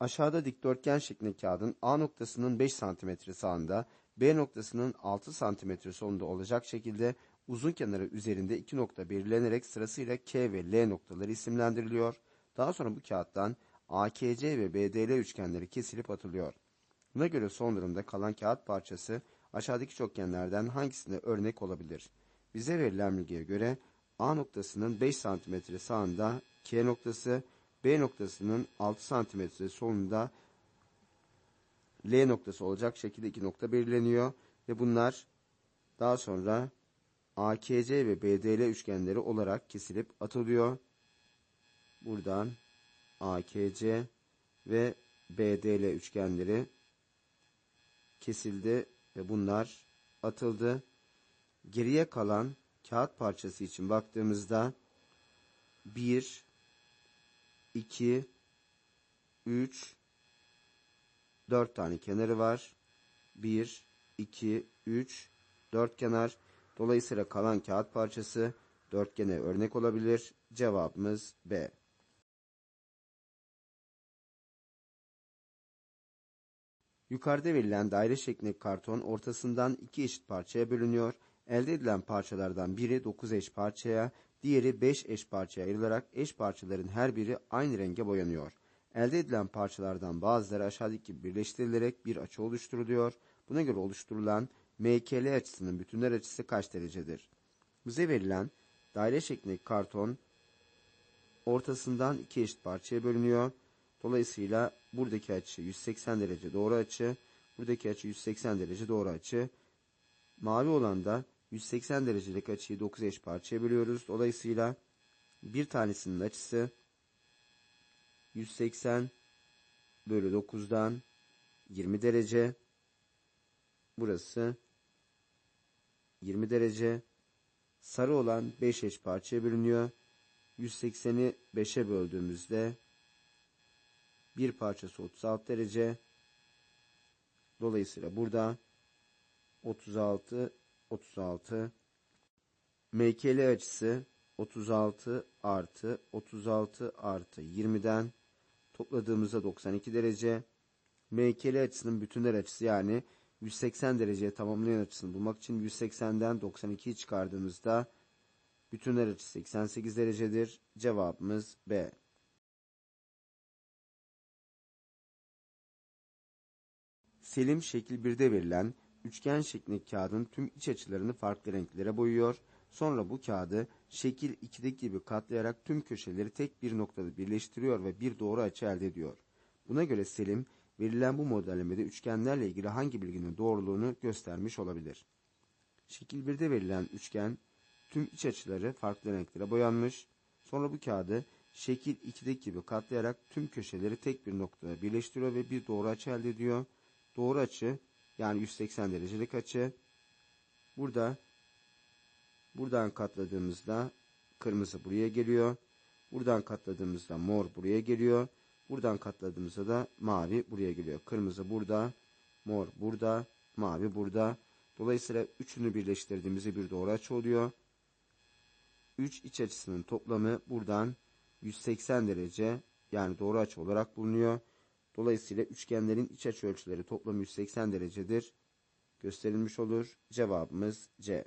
Aşağıda dikdörtgen şeklinde kağıdın A noktasının 5 cm sağında, B noktasının 6 cm solunda olacak şekilde uzun kenarı üzerinde iki nokta belirlenerek sırasıyla K ve L noktaları isimlendiriliyor. Daha sonra bu kağıttan AKC ve BDL üçgenleri kesilip atılıyor. Buna göre son durumda kalan kağıt parçası aşağıdaki çokgenlerden hangisine örnek olabilir? Bize verilen bilgiye göre A noktasının 5 cm sağında K noktası, B noktasının 6 cm solunda L noktası olacak şekilde iki nokta belirleniyor ve bunlar daha sonra AKC ve BDL üçgenleri olarak kesilip atılıyor. Buradan AKC ve BDL üçgenleri kesildi ve bunlar atıldı. Geriye kalan kağıt parçası için baktığımızda 1, 2, 3, 4 tane kenarı var. 1, 2, 3, 4 kenar. Dolayısıyla kalan kağıt parçası dörtgene örnek olabilir. Cevabımız B. Yukarıda verilen daire şeklindeki karton ortasından iki eşit parçaya bölünüyor. Elde edilen parçalardan biri 9 eş parçaya, diğeri 5 eş parçaya ayrılarak eş parçaların her biri aynı renge boyanıyor. Elde edilen parçalardan bazıları aşağıdaki gibi birleştirilerek bir açı oluşturuluyor. Buna göre oluşturulan MKL açısının bütünler açısı kaç derecedir? Bize verilen daire şeklindeki karton ortasından iki eşit parçaya bölünüyor. Dolayısıyla buradaki açı 180 derece doğru açı, buradaki açı 180 derece doğru açı. Mavi olan da 180 derecelik açıyı 9 eş parçaya bölüyoruz. Dolayısıyla bir tanesinin açısı 180 bölü 9'dan 20 derece. Burası 20 derece. Sarı olan 5 eş parçaya bölünüyor. 180'i 5'e böldüğümüzde bir parçası 36 derece. Dolayısıyla burada 36 36 MKL açısı 36 artı 36 artı 20'den topladığımızda 92 derece. MKL açısının bütünler açısı yani 180 dereceye tamamlayan açısını bulmak için 180'den 92'yi çıkardığımızda bütünler açısı 88 derecedir. Cevabımız B. Selim şekil 1'de verilen üçgen şeklindeki kağıdın tüm iç açılarını farklı renklere boyuyor. Sonra bu kağıdı şekil 2'deki gibi katlayarak tüm köşeleri tek bir noktada birleştiriyor ve bir doğru açı elde ediyor. Buna göre Selim verilen bu modellemede üçgenlerle ilgili hangi bilginin doğruluğunu göstermiş olabilir? Şekil 1'de verilen üçgen tüm iç açıları farklı renklere boyanmış. Sonra bu kağıdı şekil 2'deki gibi katlayarak tüm köşeleri tek bir noktada birleştiriyor ve bir doğru açı elde ediyor. Doğru açı yani 180 derecelik açı. Burada buradan katladığımızda kırmızı buraya geliyor. Buradan katladığımızda mor buraya geliyor. Buradan katladığımızda da mavi buraya geliyor. Kırmızı burada, mor burada, mavi burada. Dolayısıyla üçünü birleştirdiğimizde bir doğru açı oluyor. 3 iç açısının toplamı buradan 180 derece yani doğru açı olarak bulunuyor. Dolayısıyla üçgenlerin iç açı ölçüleri toplamı 180 derecedir. Gösterilmiş olur. Cevabımız C.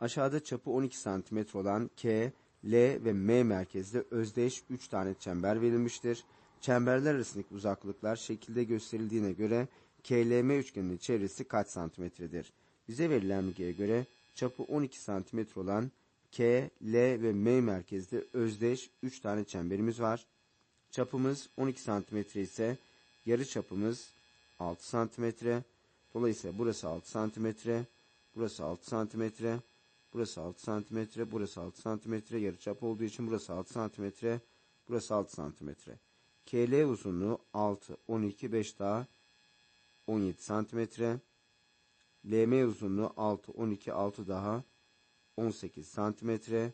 Aşağıda çapı 12 cm olan K, L ve M merkezde özdeş 3 tane çember verilmiştir. Çemberler arasındaki uzaklıklar şekilde gösterildiğine göre KLM üçgeninin çevresi kaç santimetredir? Bize verilen bilgiye göre çapı 12 santimetre olan K, L ve M merkezde özdeş 3 tane çemberimiz var. Çapımız 12 santimetre ise yarı çapımız 6 santimetre. Dolayısıyla burası 6 santimetre, burası 6 santimetre, burası 6 santimetre, burası 6 santimetre. Yarı çap olduğu için burası 6 santimetre, burası 6 santimetre. KL uzunluğu 6, 12, 5 daha 17 santimetre. LM uzunluğu 6, 12, 6 daha 18 santimetre.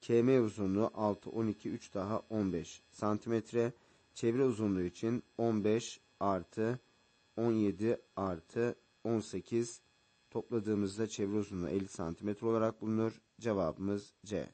KM uzunluğu 6, 12, 3 daha 15 santimetre. Çevre uzunluğu için 15 artı 17 artı 18 topladığımızda çevre uzunluğu 50 santimetre olarak bulunur. Cevabımız C.